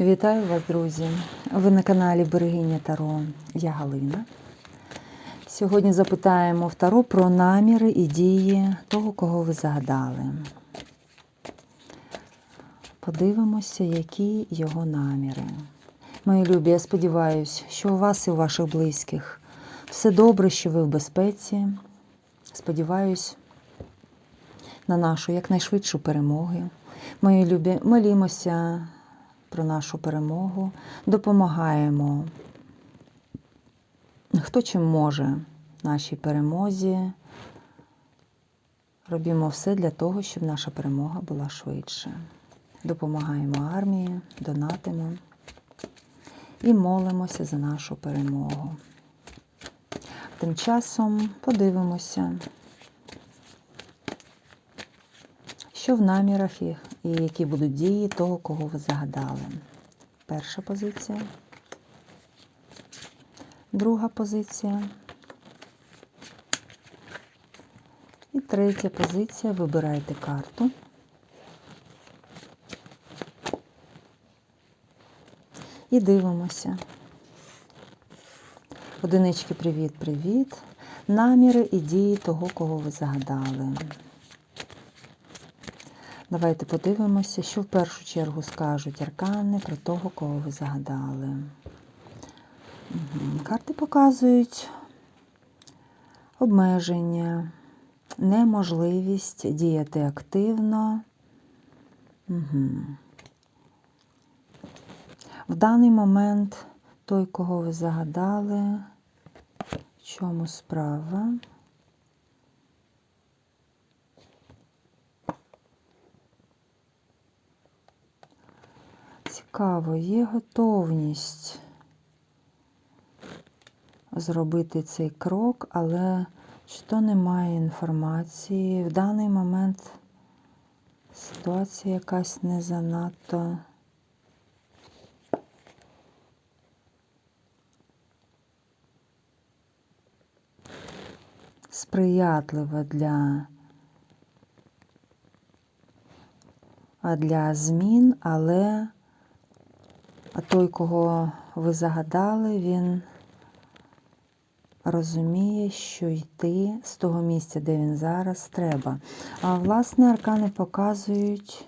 Вітаю вас, друзі! Ви на каналі Берегиня Таро. Я Галина. Сьогодні запитаємо в Таро про наміри і дії того, кого ви загадали. Подивимося, які його наміри. Мої любі, я сподіваюся, що у вас і у ваших близьких все добре, що ви в безпеці. Сподіваюсь на нашу якнайшвидшу перемогу. Мої любі, молімося про нашу перемогу, допомагаємо, хто чим може нашій перемозі. Робімо все для того, щоб наша перемога була швидше. Допомагаємо армії, донатимо і молимося за нашу перемогу. Тим часом подивимося, що в намірах і які будуть дії того, кого ви загадали. Перша позиція, друга позиція. І третя позиція. Вибирайте карту. І дивимося. Одинички, привіт-привіт. Наміри і дії того, кого ви загадали. Давайте подивимося, що в першу чергу скажуть аркани про того, кого ви загадали. Угу. Карти показують обмеження, неможливість діяти активно. Угу. В даний момент той, кого ви загадали, в чому справа? Цікаво, є готовність зробити цей крок, але чи то немає інформації. В даний момент ситуація якась не занадто. Сприятлива для для змін, але той, кого ви загадали, він розуміє, що йти з того місця, де він зараз, треба. А власне, аркани показують.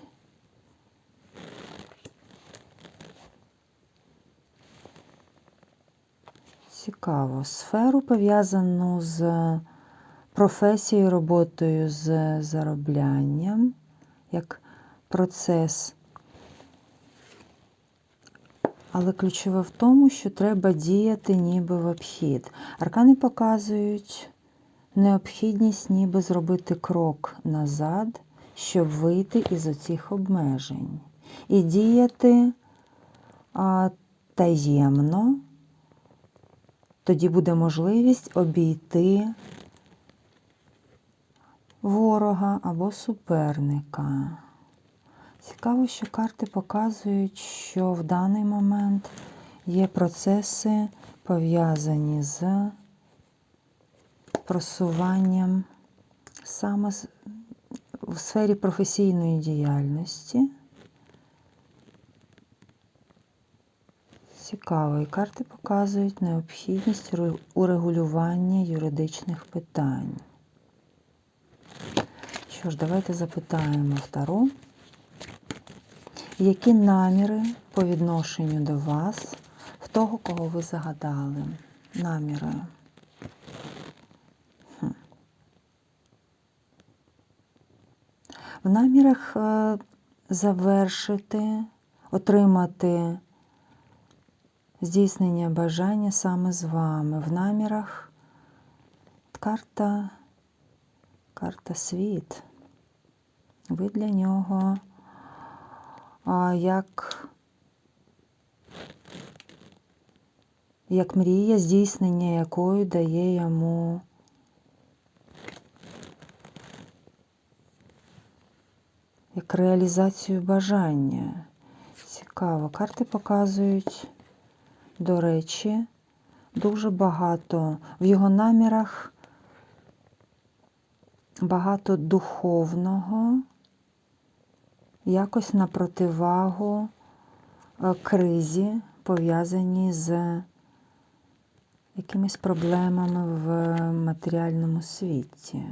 Цікаво, сферу пов'язану з професією, роботою з зароблянням, як процес але ключове в тому, що треба діяти ніби в обхід. Аркани показують необхідність ніби зробити крок назад, щоб вийти із оцих обмежень. І діяти а, таємно, тоді буде можливість обійти ворога або суперника. Цікаво, що карти показують, що в даний момент є процеси пов'язані з просуванням саме в сфері професійної діяльності. Цікаво, і карти показують необхідність урегулювання юридичних питань. Що ж, давайте запитаємо Таро. Які наміри по відношенню до вас, в того, кого ви загадали? Наміри. В намірах е, завершити, отримати здійснення бажання саме з вами. В намірах карта, карта світ. Ви для нього як як мрія, здійснення якої дає йому як реалізацію бажання. Цікаво. Карти показують, до речі, дуже багато в його намірах багато духовного якось на противагу е, кризі, пов'язані з якимись проблемами в матеріальному світі.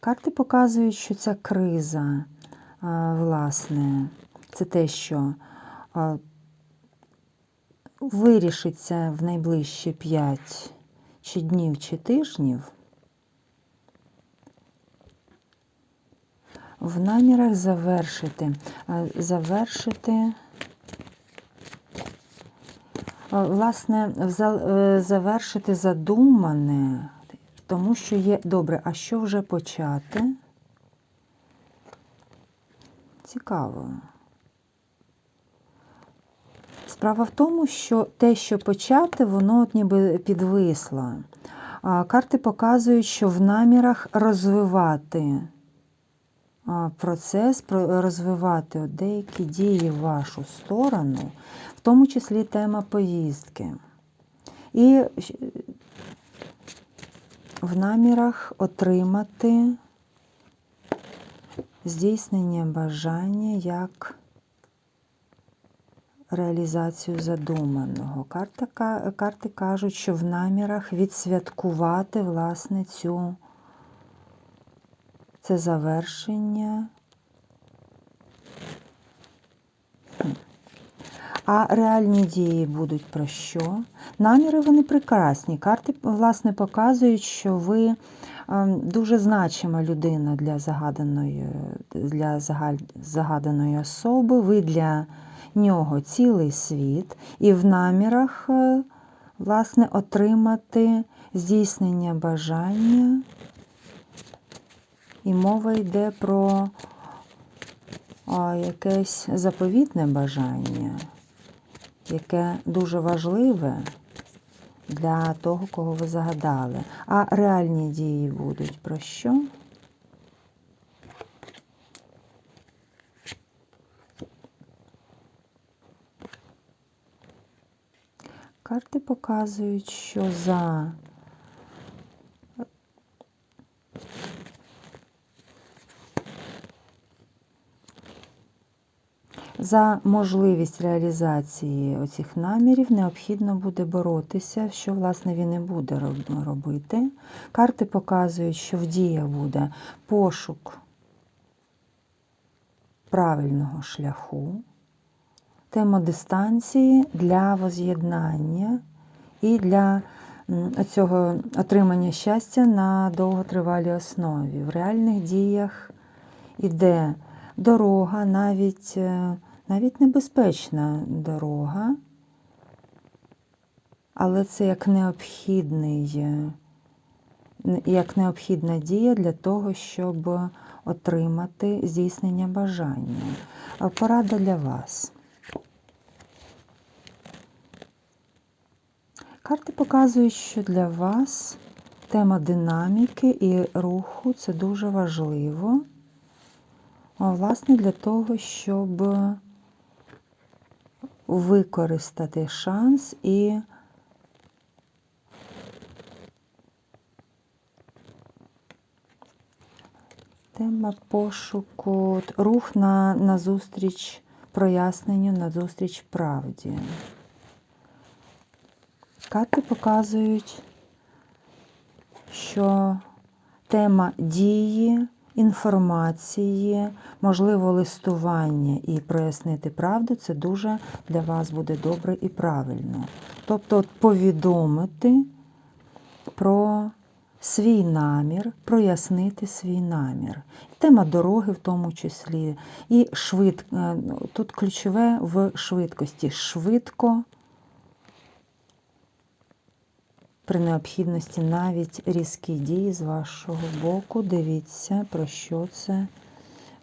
Карти показують, що ця криза, власне, це те, що вирішиться в найближчі 5 чи днів чи тижнів. В намірах завершити, завершити, власне, е, завершити задумане, тому що є добре, а що вже почати? Цікаво. Справа в тому, що те, що почати, воно от ніби підвисло. Карти показують, що в намірах розвивати процес, розвивати деякі дії в вашу сторону, в тому числі тема поїздки. І в намірах отримати здійснення бажання як реалізацію задуманого. Карти кажуть, що в намірах відсвяткувати власне цю це завершення. А реальні дії будуть про що? Наміри вони прекрасні. Карти, власне, показують, що ви ем, дуже значима людина для загаданої, для загаданої особи. Ви для нього цілий світ, і в намірах, е, власне, отримати здійснення бажання. І мова йде про якесь заповітне бажання, яке дуже важливе для того, кого ви загадали. А реальні дії будуть про що? Карти показують, що за За можливість реалізації оцих намірів необхідно буде боротися, що, власне, він і буде робити. Карти показують, що в діях буде пошук правильного шляху, тема дистанції для воз'єднання і для цього отримання щастя на довготривалій основі. В реальних діях іде дорога, навіть, е, навіть небезпечна дорога, але це як необхідний, як необхідна дія для того, щоб отримати здійснення бажання. Порада для вас. Карти показують, що для вас тема динаміки і руху це дуже важливо. Власне, для того, щоб використати шанс і тема пошуку, рух на, на зустріч проясненню, на зустріч правді. Карти показують, що тема дії, інформації, можливо, листування і прояснити правду це дуже для вас буде добре і правильно. Тобто повідомити про свій намір, прояснити свій намір. Тема дороги в тому числі. І швид... е, тут ключове в швидкості. Швидко при необхідності навіть різкі дії з вашого боку. Дивіться, про що це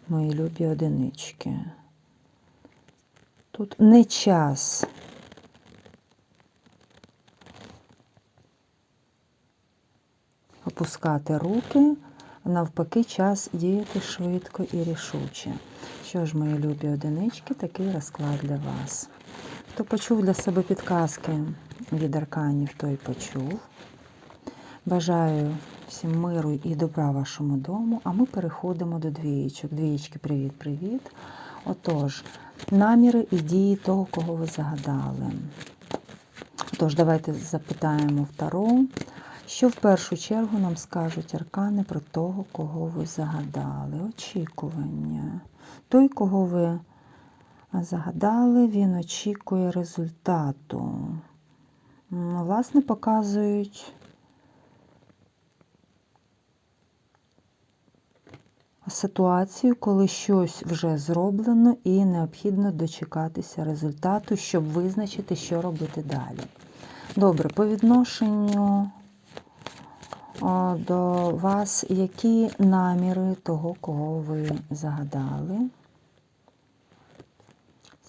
мої любі одинички. Тут не час опускати руки, навпаки, час діяти швидко і рішуче. Що ж, мої любі одинички, такий розклад для вас. Хто почув для себе підказки від арканів, той почув. Бажаю Всім миру і добра вашому дому. А ми переходимо до двієчок. Двієчки, привіт-привіт. Отож, наміри і дії того, кого ви загадали. Отож, давайте запитаємо в Таро, що в першу чергу нам скажуть аркани про того, кого ви загадали. Очікування. Той, кого ви загадали, він очікує результату. Власне, показують ситуацію, коли щось вже зроблено і необхідно дочекатися результату, щоб визначити, що робити далі. Добре, по відношенню до вас, які наміри того, кого ви загадали?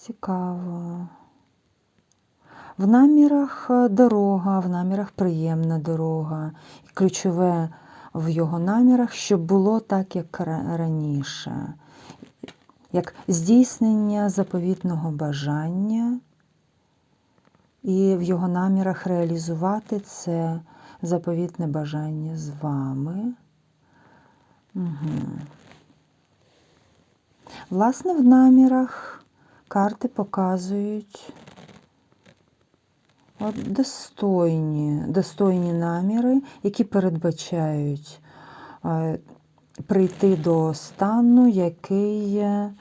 Цікаво. В намірах е, дорога, в намірах приємна дорога. І ключове в його намірах, щоб було так, як раніше, як здійснення заповітного бажання, і в його намірах реалізувати це заповітне бажання з вами. Угу. Власне, в намірах карти показують От достойні, достойні наміри, які передбачають е, прийти до стану, який є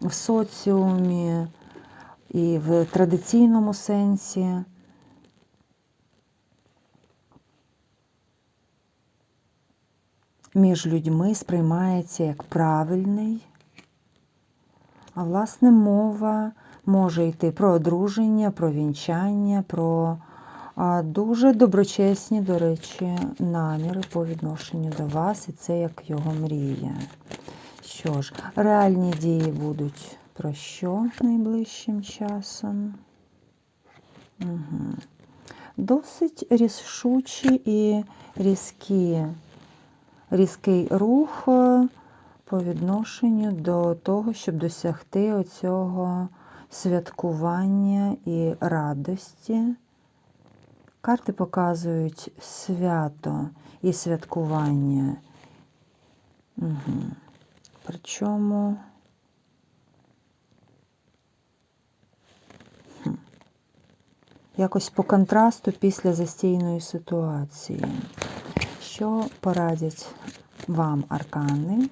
в соціумі і в традиційному сенсі. Між людьми сприймається як правильний, а власне мова може йти про одруження, про вінчання, про дуже доброчесні, до речі, наміри по відношенню до вас, і це як його мрія. Що ж, реальні дії будуть про що найближчим часом? Угу. Досить рішучі і різкі, різкий рух по відношенню до того, щоб досягти оцього святкування і радості. Карти показують свято і святкування. Угу. Причому якось по контрасту після застійної ситуації. Що порадять вам аркани?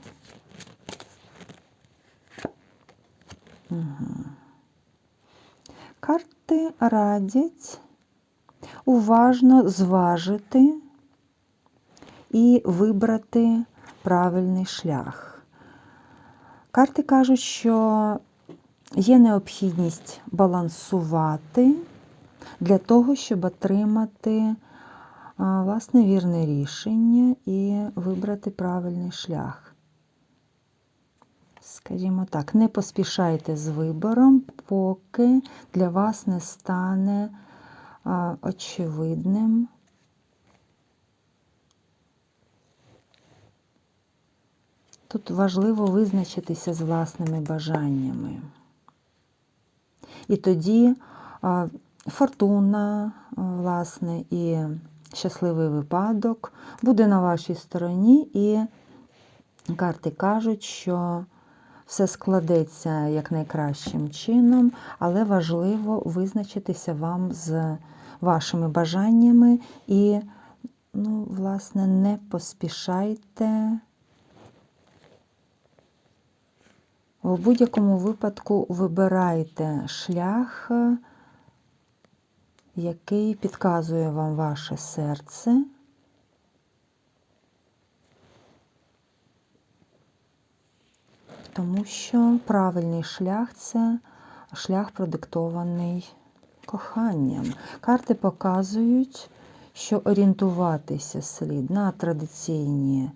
Угу. Карти радять уважно зважити і вибрати правильний шлях. Карти кажуть, що є необхідність балансувати для того, щоб отримати власне вірне рішення і вибрати правильний шлях. Скажімо так, не поспішайте з вибором, поки для вас не стане очевидним. Тут важливо визначитися з власними бажаннями. І тоді фортуна, власне, і щасливий випадок буде на вашій стороні, і карти кажуть, що все складеться якнайкращим чином, але важливо визначитися вам з вашими бажаннями і, ну, власне, не поспішайте. В будь-якому випадку вибирайте шлях, який підказує вам ваше серце. Тому що правильний шлях це шлях продиктований коханням. Карти показують, що орієнтуватися слід на традиційні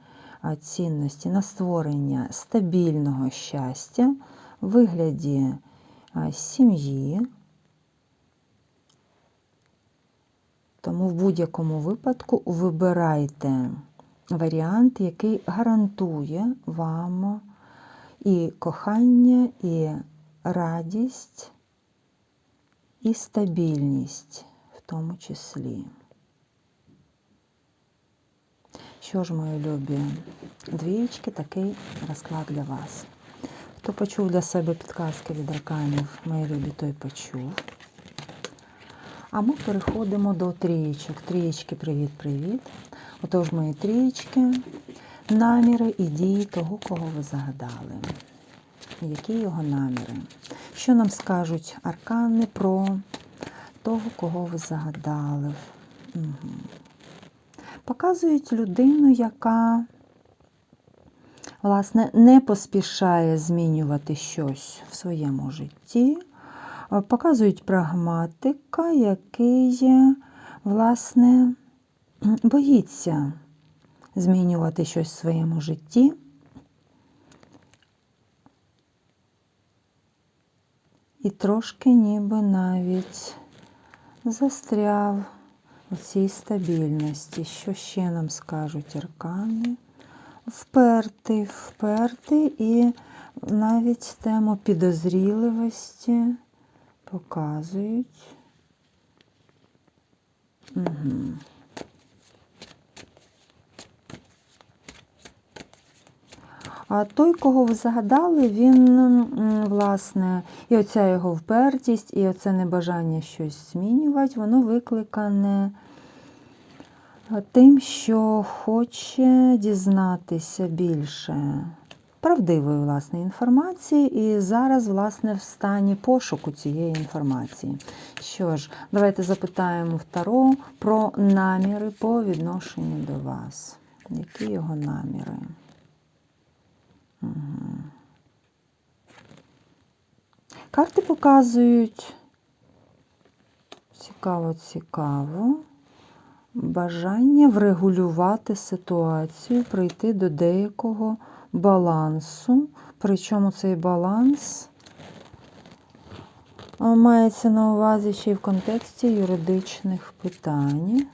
цінності, на створення стабільного щастя в вигляді сім'ї. Тому в будь-якому випадку вибирайте варіант, який гарантує вам і кохання, і радість, і стабільність в тому числі. Що ж, мої любі, двієчки, такий розклад для вас. Хто почув для себе підказки від арканів, мої любі, той почув. А ми переходимо до трієчок. Трієчки, привіт-привіт. Отож, мої трієчки, наміри і дії того, кого ви загадали. Які його наміри? Що нам скажуть аркани про того, кого ви загадали? Угу. Показують людину, яка, власне, не поспішає змінювати щось в своєму житті. Показують прагматика, який, власне, боїться змінювати щось в своєму житті. І трошки ніби навіть застряв у цій стабільності. Що ще нам скажуть аркани? Впертий, впертий і навіть тему підозріливості показують. Угу. А той, кого ви загадали, він, власне, і оця його впертість, і оце небажання щось змінювати, воно викликане тим, що хоче дізнатися більше правдивої власне, інформації, і зараз, власне, в стані пошуку цієї інформації. Що ж, давайте запитаємо Таро про наміри по відношенню до вас. Які його наміри? Карти показують цікаво, цікаво. Бажання врегулювати ситуацію, прийти до деякого балансу. Причому цей баланс мається на увазі ще й в контексті юридичних питань.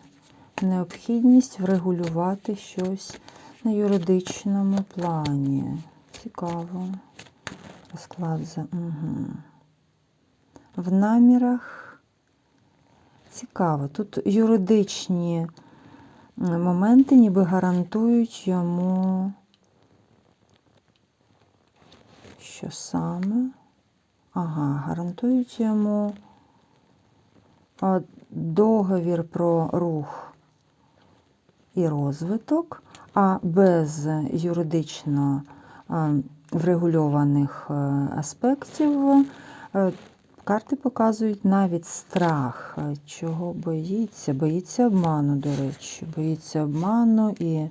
Необхідність врегулювати щось на юридичному плані. Цікаво. Розклад за. Угу. В намірах. Цікаво. Тут юридичні моменти ніби гарантують йому, що саме? Ага, гарантують йому договір про рух і розвиток, а без юридично врегульованих е, аспектів е, карти показують навіть страх, чого боїться. Боїться обману, до речі, боїться обману і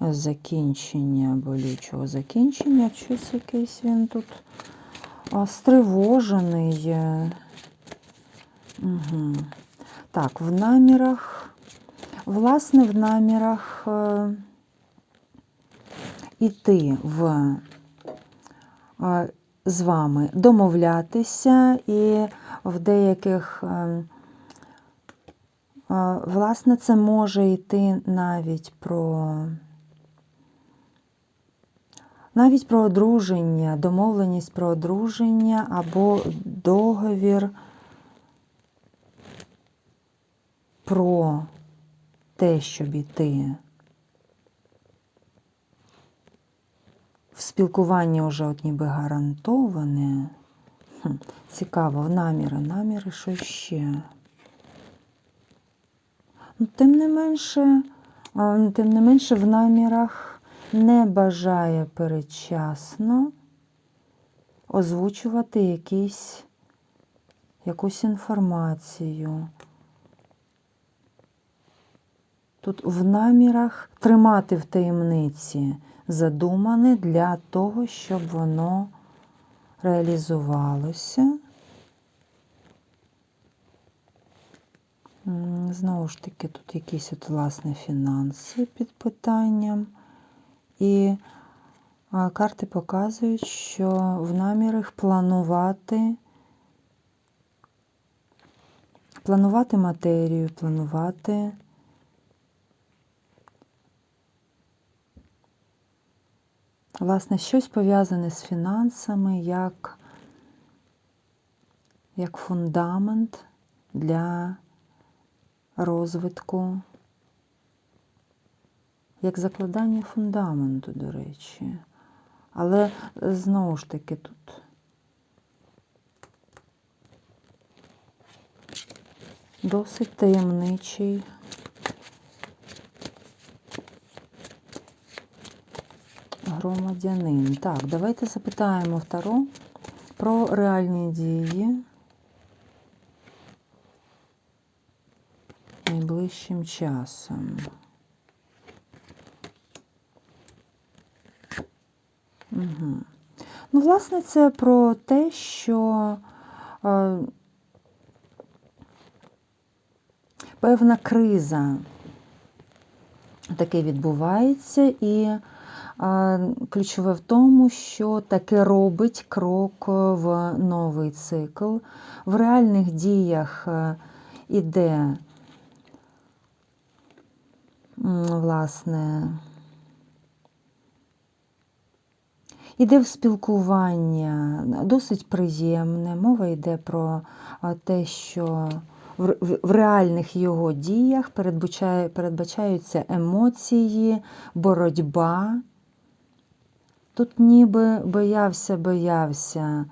закінчення, болючого закінчення. Щось якийсь він тут стривожений. Угу. Так, в намірах, власне, в намірах е, іти в е, з вами домовлятися і в деяких, е, е, власне, це може йти навіть про навіть про одруження, домовленість про одруження або договір про те, щоб іти в спілкуванні вже от ніби гарантоване. Хм, Цікаво, наміри, наміри, що ще. Ну, Тим не менше, тим не менше в намірах не бажає передчасно озвучувати якісь, якусь інформацію. Тут в намірах тримати в таємниці задумане для того, щоб воно реалізувалося. Знову ж таки, тут якісь от, власне, фінанси під питанням. І карти показують, що в намірах планувати, планувати матерію, планувати Власне, щось пов'язане з фінансами як, як фундамент для розвитку як закладання фундаменту, до речі. Але е, знову ж таки тут. Досить таємничий. Громадянин. Так, давайте запитаємо Таро про реальні дії найближчим часом. Угу. Ну, власне, це про те, що е, певна криза таки відбувається, і ключове в тому, що таке робить крок в новий цикл. В реальних діях е, іде, власне, Іде в спілкування досить приємне. Мова йде про те, що в реальних його діях передбачаються емоції, боротьба. Тут ніби боявся, боявся,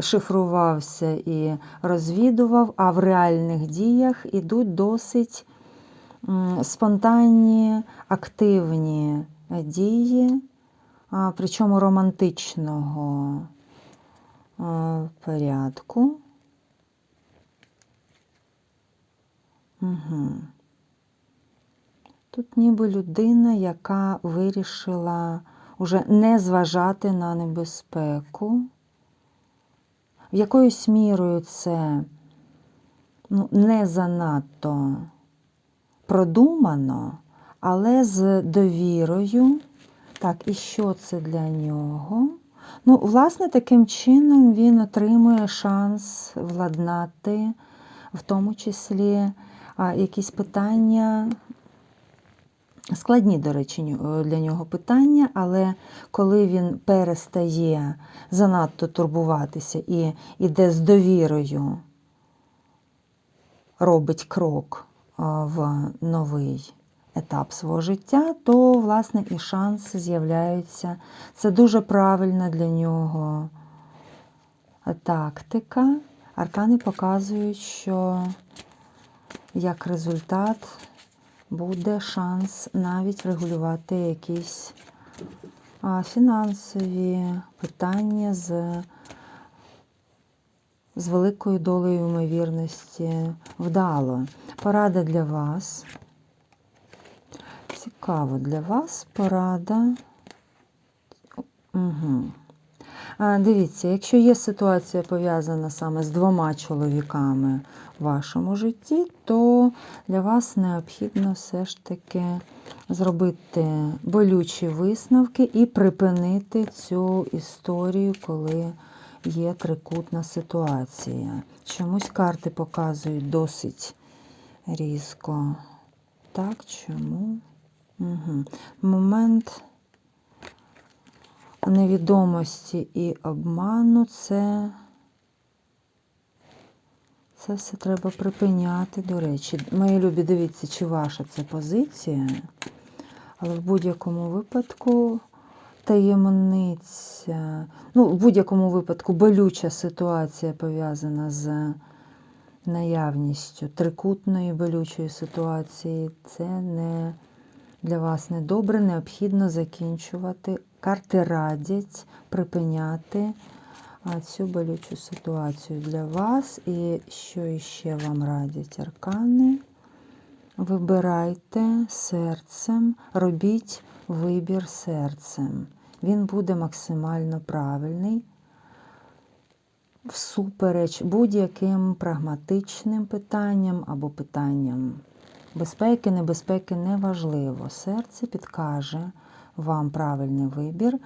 шифрувався і розвідував, а в реальних діях ідуть досить спонтанні, активні дії причому романтичного порядку. Угу. Тут ніби людина, яка вирішила уже не зважати на небезпеку. В якоюсь мірою це ну, не занадто продумано, але з довірою. Так, і що це для нього? Ну, власне, таким чином він отримує шанс владнати, в тому числі якісь питання, складні, до речі, для нього питання, але коли він перестає занадто турбуватися і йде з довірою, робить крок в новий етап свого життя, то, власне, і шанси з'являються. Це дуже правильна для нього тактика. Аркани показують, що як результат буде шанс навіть регулювати якісь фінансові питання з з великою долею ймовірності вдало. Порада для вас цікаво для вас порада. Угу. Дивіться, якщо є ситуація пов'язана саме з двома чоловіками в вашому житті, то для вас необхідно все ж таки зробити болючі висновки і припинити цю історію, коли є трикутна ситуація. Чомусь карти показують досить різко. Так, чому? Угу. Момент невідомості і обману це це все треба припиняти, до речі. Мої любі, дивіться, чи ваша це позиція, але в будь-якому випадку таємниця, ну, в будь-якому випадку болюча ситуація пов'язана з наявністю трикутної болючої ситуації, це не для вас недобре, необхідно закінчувати. Карти радять припиняти цю болючу ситуацію для вас. І що іще вам радять аркани? Вибирайте серцем, робіть вибір серцем. Він буде максимально правильний. Всупереч будь-яким прагматичним питанням або питанням Безпеки, небезпеки неважливо. Серце підкаже вам правильний вибір.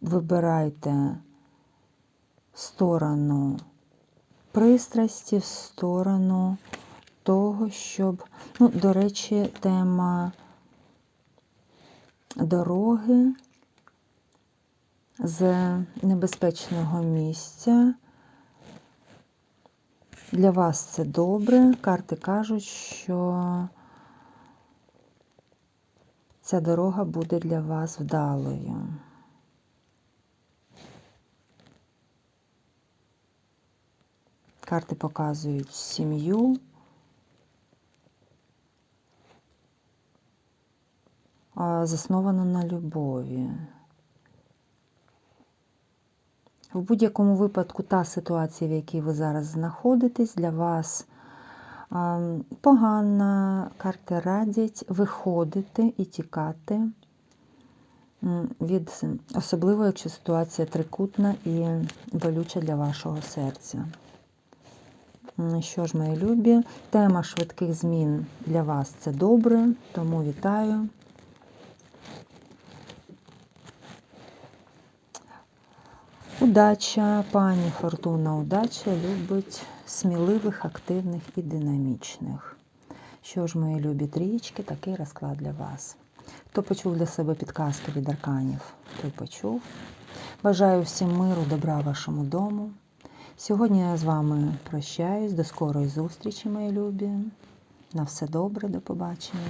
Вибирайте сторону пристрасті, в сторону того, щоб, ну, до речі, тема дороги з небезпечного місця. Для вас це добре. Карти кажуть, що Ця дорога буде для вас вдалою. Карти показують сім'ю. а, Засновано на любові. В будь-якому випадку та ситуація, в якій ви зараз знаходитесь, для вас погана. Карти радять виходити і тікати від, особливо, якщо ситуація трикутна і болюча для вашого серця. Що ж, мої любі, тема швидких змін для вас це добре, тому вітаю. Удача, пані Фортуна, удача любить сміливих, активних і динамічних. Що ж, мої любі трієчки, такий розклад для вас. Хто почув для себе підказки від арканів, той почув. Бажаю всім миру, добра вашому дому. Сьогодні я з вами прощаюсь. До скорої зустрічі, мої любі. На все добре, до побачення.